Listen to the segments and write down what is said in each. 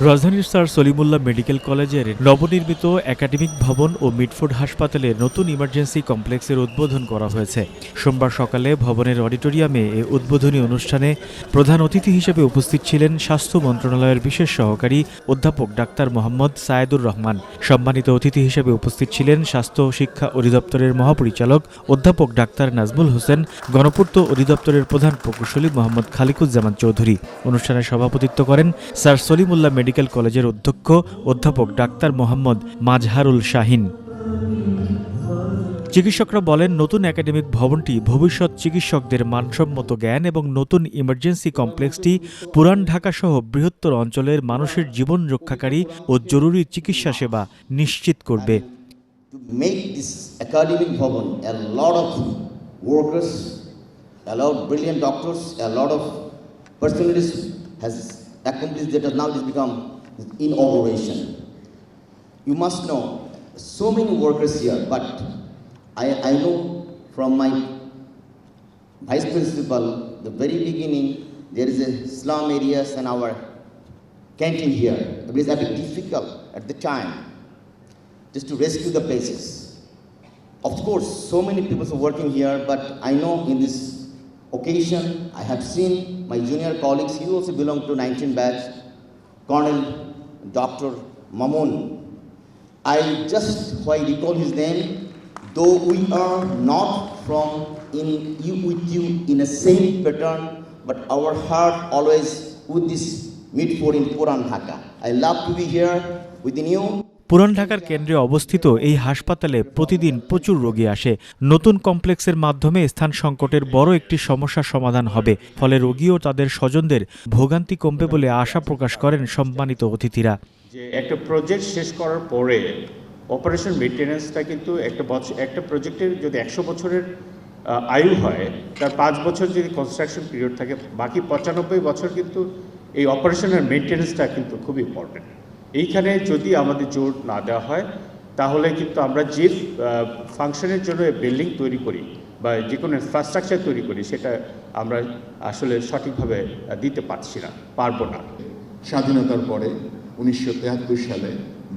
রাজধানীর sir Salimullah medical কলেজের নবনির্মিত একাডেমিক ভবন ও মিডফোর্ড হাসপাতালের নতুন ইমার্জেন্সি কমপ্লেক্সের উদ্বোধন করা হয়েছে। সোমবার সকালে ভবনের অডিটোরিয়ামে এ উদ্বোধনী অনুষ্ঠানে প্রধান অতিথি হিসেবে উপস্থিত ছিলেন স্বাস্থ্য মন্ত্রণালয়ের বিশেষ সহকারী অধ্যাপক ডাক্তার মোহাম্মদ সায়েদুর রহমান। সম্মানিত অতিথি হিসেবে উপস্থিত ছিলেন স্বাস্থ্য শিক্ষা অধিদপ্তরের মহাপরিচালক অধ্যাপক ডাক্তার নাজমুল হোসেন, গণপূর্ত অধিদপ্তরের প্রধান প্রকৌশলী মোহাম্মদ খালিকুজ্জামান চৌধুরী। অনুষ্ঠানে সভাপতিত্ব করেন স্যার সলিমুল্লাহ মেডিকেল কলেজের অধ্যক্ষ অধ্যাপক ডাক্তার মোহাম্মদ মাজহারুল শাহিন। চিকিৎসকরা বলেন নতুন একাডেমিক ভবনটি ভবিষ্যৎ চিকিৎসকদের মানসম্মত জ্ঞান এবং নতুন ইমার্জেন্সি কমপ্লেক্সটি পুরান ঢাকা সহ বৃহত্তর অঞ্চলের মানুষের জীবন রক্ষাকারী ও জরুরি চিকিৎসা সেবা নিশ্চিত করবে। A lot of brilliant doctors, a lot of personalities has accomplished that has now has become inauguration. You must know so many workers here, but I, I know from my vice principal, the very beginning, there is a slum areas and our canteen here. It is a bit difficult at the time just to rescue the places. Of course, so many people are working here, but I know in this occasion, I have seen my junior colleagues, he also belong to 19 batch, Colonel Dr. Mamun. I just, why recall his name, though we are not from in you with you in a same pattern, but our heart always with this Midford in Puran Dhaka. I love to be here within you. পুরান ঢাকার কেন্দ্রে অবস্থিত এই হাসপাতালে প্রতিদিন প্রচুর রোগী আসে। নতুন কমপ্লেক্সের মাধ্যমে স্থান সংকটের বড় একটি সমস্যার সমাধান হবে। ফলে রোগী ও তাদের স্বজনদের ভোগান্তি কমবে বলে আশা প্রকাশ করেন সম্মানিত অতিথিরা। একটা প্রজেক্ট শেষ করার পরে অপারেশন মেনটেন্যান্সটা কিন্তু একটা বছর একটা প্রজেক্টের যদি একশো বছরের আয়ু হয়, তার পাঁচ বছর যদি কনস্ট্রাকশন পিরিয়ড থাকে, বাকি পঁচানব্বই বছর কিন্তু এই অপারেশনের মেনটেন্যান্সটা কিন্তু খুব ইম্পর্টেন্ট এইখানে যদি আমাদের জোর না দেওয়া হয়, তাহলে কিন্তু আমরা যে ফাংশনের জন্য বিল্ডিং তৈরি করি বা যে কোনো ইনফ্রাস্ট্রাকচার তৈরি করি, সেটা আমরা আসলে সঠিকভাবে দিতে পারছি না, পারব না। স্বাধীনতার পরে উনিশশো সালে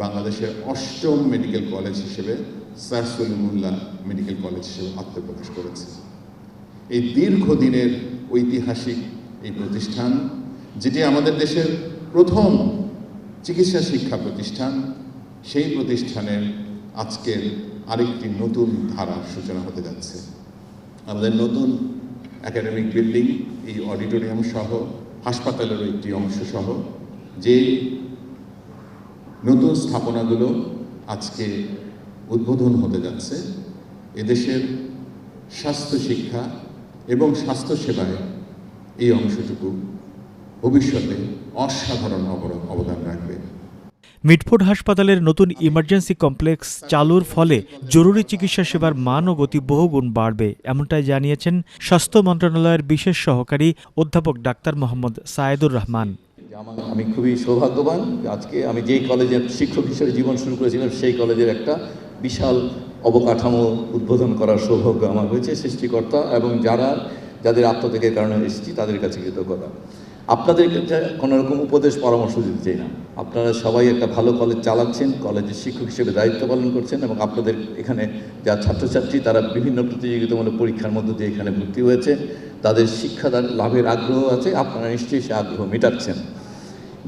বাংলাদেশের অষ্টম মেডিকেল কলেজ হিসেবে স্যার সলিমুল্লাহ মেডিকেল কলেজ হিসেবে আত্মপ্রকাশ করেছে। এই দীর্ঘদিনের ঐতিহাসিক এই প্রতিষ্ঠান, যেটি আমাদের দেশের প্রথম চিকিৎসা শিক্ষা প্রতিষ্ঠান, সেই প্রতিষ্ঠানের আজকের আরেকটি নতুন ধারার সূচনা হতে যাচ্ছে। আমাদের নতুন একাডেমিক বিল্ডিং, এই অডিটোরিয়াম সহ, হাসপাতালেরও একটি অংশ সহ, যে নতুন স্থাপনাগুলো আজকে উদ্বোধন হতে যাচ্ছে, এদেশের স্বাস্থ্য শিক্ষা এবং স্বাস্থ্য সেবায় এই অংশটুকু ভবিষ্যতে অসাধারণ অবদান রাখবে। মিটফোর্ড হাসপাতালের নতুন ইমার্জেন্সি কমপ্লেক্স চালুর ফলে জরুরি চিকিৎসা সেবার মান ও গতি বহুগুণ বাড়বে এমনটাই জানিয়েছেন স্বাস্থ্য মন্ত্রণালয়ের বিশেষ সহকারী অধ্যাপক ডাক্তার মোহাম্মদ সায়েদুর রহমান। আমি খুবই সৌভাগ্যবান আজকে আমি যেই কলেজের শিক্ষক হিসেবে জীবন শুরু করেছিলাম সেই কলেজের একটা বিশাল অবকাঠামো উদ্বোধন করার সৌভাগ্য আমার হয়েছে সৃষ্টিকর্তা এবং যারা যাদের আত্মত্যাগের কারণে এসেছি তাদের কাছে কৃতজ্ঞতা। আপনাদের কাছে কোনো রকম উপদেশ পরামর্শ দিতে চাই না। আপনারা সবাই একটা ভালো কলেজ চালাচ্ছেন কলেজের শিক্ষক হিসেবে দায়িত্ব পালন করছেন এবং আপনাদের এখানে যা ছাত্রছাত্রী তারা বিভিন্ন প্রতিযোগিতামূলক পরীক্ষার মধ্যে দিয়ে এখানে ভর্তি হয়েছে। তাদের শিক্ষাদান, লাভের আগ্রহ আছে, আপনারা নিশ্চয়ই সে আগ্রহ মেটাচ্ছেন।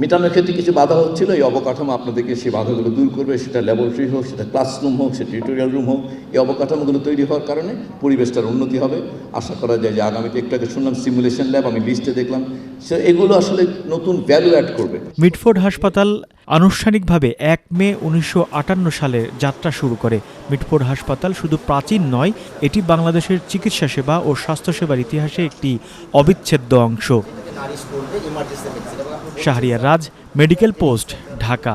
মেটানোর ক্ষেত্রে কিছু বাধা হচ্ছিল এই অবকাঠামো আপনাদেরকে সেই বাধাগুলো দূর করবে। সেটা ল্যাবরেটরি হোক সেটা ক্লাসরুম হোক সেটা টিউটোরিয়াল রুম হোক এই অবকাঠামোগুলো তৈরি হওয়ার কারণে পরিবেশটার উন্নতি হবে। আশা করা যায় যে আগামীতে একটু আগে শুনলাম সিমুলেশন ল্যাব আমি লিস্টে দেখলাম। সে এগুলো আসলে নতুন ভ্যালু অ্যাড করবে। মিটফোর্ড হাসপাতাল আনুষ্ঠানিকভাবে এক মে উনিশশো আটান্ন সালে যাত্রা শুরু করে। মিটফোর্ড হাসপাতাল শুধু প্রাচীন নয় এটি বাংলাদেশের চিকিৎসা সেবা ও স্বাস্থ্যসেবার ইতিহাসে একটি অবিচ্ছেদ্য অংশ। Shahriar Raj medical post Dhaka